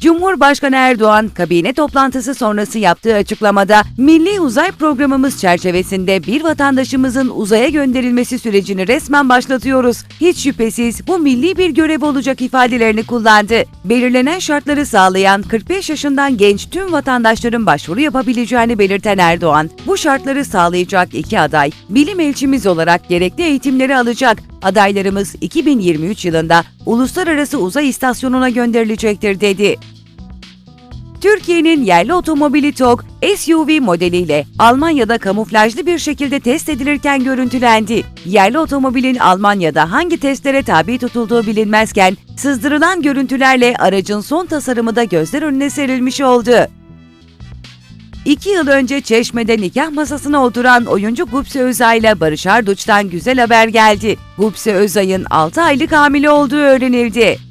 Cumhurbaşkanı Erdoğan kabine toplantısı sonrası yaptığı açıklamada Milli Uzay Programımız çerçevesinde bir vatandaşımızın uzaya gönderilmesi sürecini resmen başlatıyoruz. Hiç şüphesiz bu milli bir görev olacak ifadelerini kullandı. Belirlenen şartları sağlayan 45 yaşından genç tüm vatandaşların başvuru yapabileceğini belirten Erdoğan, bu şartları sağlayacak iki aday bilim elçimiz olarak gerekli eğitimleri alacak. Adaylarımız 2023 yılında Uluslararası Uzay İstasyonu'na gönderilecektir dedi. Türkiye'nin yerli otomobili TOG SUV modeliyle Almanya'da kamuflajlı bir şekilde test edilirken görüntülendi. Yerli otomobilin Almanya'da hangi testlere tabi tutulduğu bilinmezken sızdırılan görüntülerle aracın son tasarımı da gözler önüne serilmiş oldu. İki yıl önce Çeşme'de nikah masasına oturan oyuncu Gupse Özay ile Barış Arduç'tan güzel haber geldi. Gupse Özay'ın 6 aylık hamile olduğu öğrenildi.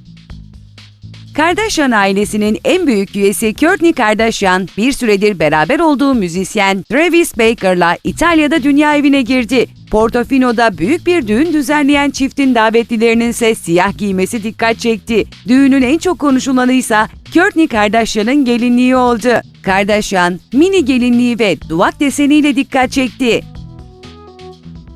Kardashian ailesinin en büyük üyesi Kourtney Kardashian, bir süredir beraber olduğu müzisyen Travis Baker'la İtalya'da dünya evine girdi. Portofino'da büyük bir düğün düzenleyen çiftin davetlilerinin ise siyah giymesi dikkat çekti. Düğünün en çok konuşulanı ise Kourtney Kardashian'ın gelinliği oldu. Kardashian, mini gelinliği ve duvak deseniyle dikkat çekti.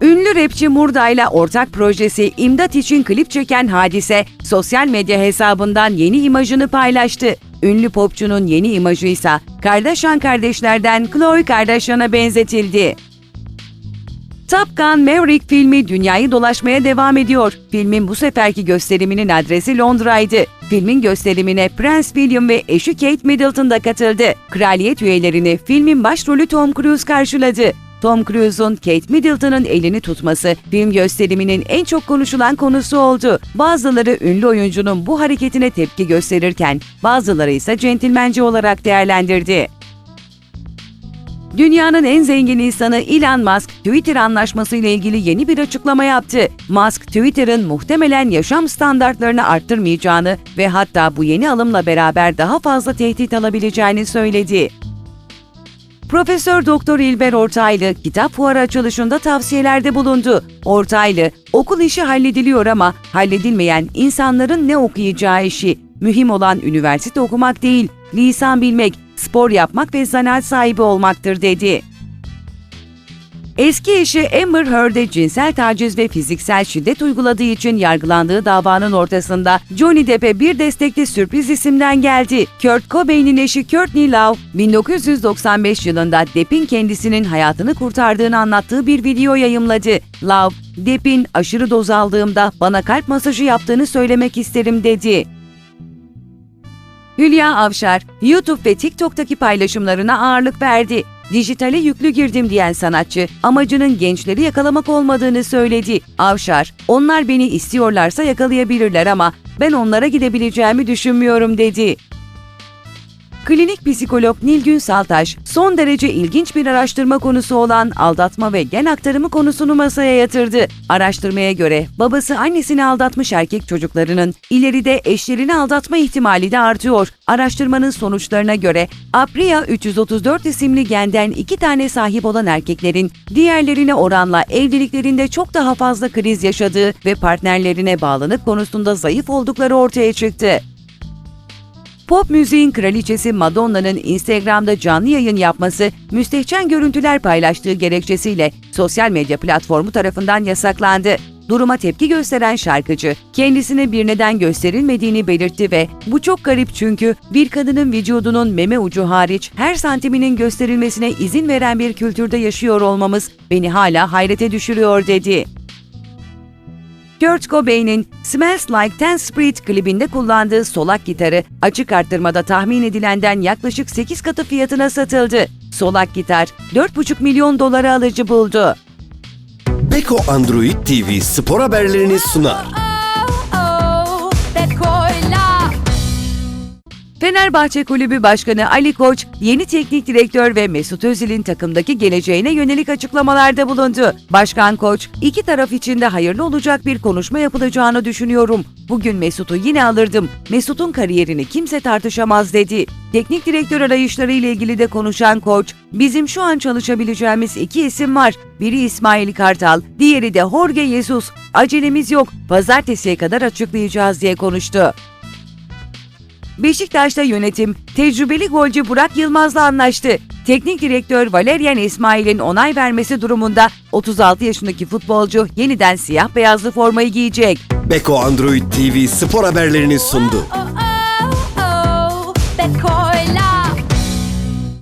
Ünlü rapçi Murda ile ortak projesi İmdat için klip çeken Hadise, sosyal medya hesabından yeni imajını paylaştı. Ünlü popçunun yeni imajı ise Kardashian kardeşlerden Khloe Kardashian'a benzetildi. Top Gun Maverick filmi dünyayı dolaşmaya devam ediyor. Filmin bu seferki gösteriminin adresi Londra'ydı. Filmin gösterimine Prens William ve eşi Kate Middleton da katıldı. Kraliyet üyelerini filmin başrolü Tom Cruise karşıladı. Tom Cruise'un Kate Middleton'ın elini tutması film gösteriminin en çok konuşulan konusu oldu. Bazıları ünlü oyuncunun bu hareketine tepki gösterirken bazıları ise centilmence olarak değerlendirdi. Dünyanın en zengin insanı Elon Musk, Twitter anlaşması ile ilgili yeni bir açıklama yaptı. Musk, Twitter'ın muhtemelen yaşam standartlarını arttırmayacağını ve hatta bu yeni alımla beraber daha fazla tehdit alabileceğini söyledi. Profesör Doktor İlber Ortaylı kitap fuarı açılışında tavsiyelerde bulundu. Ortaylı, okul işi hallediliyor ama halledilmeyen insanların ne okuyacağı işi. Mühim olan üniversite okumak değil, lisan bilmek, spor yapmak ve zanaat sahibi olmaktır dedi. Eski eşi Amber Heard'e cinsel taciz ve fiziksel şiddet uyguladığı için yargılandığı davanın ortasında Johnny Depp'e bir destekli sürpriz isimden geldi. Kurt Cobain'in eşi Courtney Love, 1995 yılında Depp'in kendisinin hayatını kurtardığını anlattığı bir video yayımladı. Love, Depp'in aşırı doz aldığımda bana kalp masajı yaptığını söylemek isterim dedi. Hülya Avşar, YouTube ve TikTok'taki paylaşımlarına ağırlık verdi. Dijitale yüklü girdim diyen sanatçı, amacının gençleri yakalamak olmadığını söyledi. Avşar, onlar beni istiyorlarsa yakalayabilirler ama ben onlara gidebileceğimi düşünmüyorum dedi. Klinik psikolog Nilgün Saltaş, son derece ilginç bir araştırma konusu olan aldatma ve gen aktarımı konusunu masaya yatırdı. Araştırmaya göre babası annesini aldatmış erkek çocuklarının ileride eşlerini aldatma ihtimali de artıyor. Araştırmanın sonuçlarına göre Apria 334 isimli genden iki tane sahip olan erkeklerin diğerlerine oranla evliliklerinde çok daha fazla kriz yaşadığı ve partnerlerine bağlanıp konusunda zayıf oldukları ortaya çıktı. Pop müziğin kraliçesi Madonna'nın Instagram'da canlı yayın yapması, müstehcen görüntüler paylaştığı gerekçesiyle sosyal medya platformu tarafından yasaklandı. Duruma tepki gösteren şarkıcı, kendisine bir neden gösterilmediğini belirtti ve bu çok garip çünkü bir kadının vücudunun meme ucu hariç her santiminin gösterilmesine izin veren bir kültürde yaşıyor olmamız beni hala hayrete düşürüyor dedi. Kurt Cobain'in Smells Like Teen Spirit klibinde kullandığı solak gitarı açık arttırmada tahmin edilenden yaklaşık 8 katı fiyatına satıldı. Solak gitar 4,5 milyon dolara alıcı buldu. Beko Android TV spor haberlerini sunar. Fenerbahçe Kulübü Başkanı Ali Koç, yeni teknik direktör ve Mesut Özil'in takımdaki geleceğine yönelik açıklamalarda bulundu. Başkan Koç, iki taraf için de hayırlı olacak bir konuşma yapılacağını düşünüyorum. Bugün Mesut'u yine alırdım. Mesut'un kariyerini kimse tartışamaz dedi. Teknik direktör arayışları ile ilgili de konuşan Koç, bizim şu an çalışabileceğimiz iki isim var. Biri İsmail Kartal, diğeri de Jorge Jesus. Acelemiz yok. Pazartesiye kadar açıklayacağız diye konuştu. Beşiktaş'ta yönetim tecrübeli golcü Burak Yılmaz'la anlaştı. Teknik direktör Valerian İsmail'in onay vermesi durumunda 36 yaşındaki futbolcu yeniden siyah beyazlı formayı giyecek. Beko Android TV spor haberlerini sundu.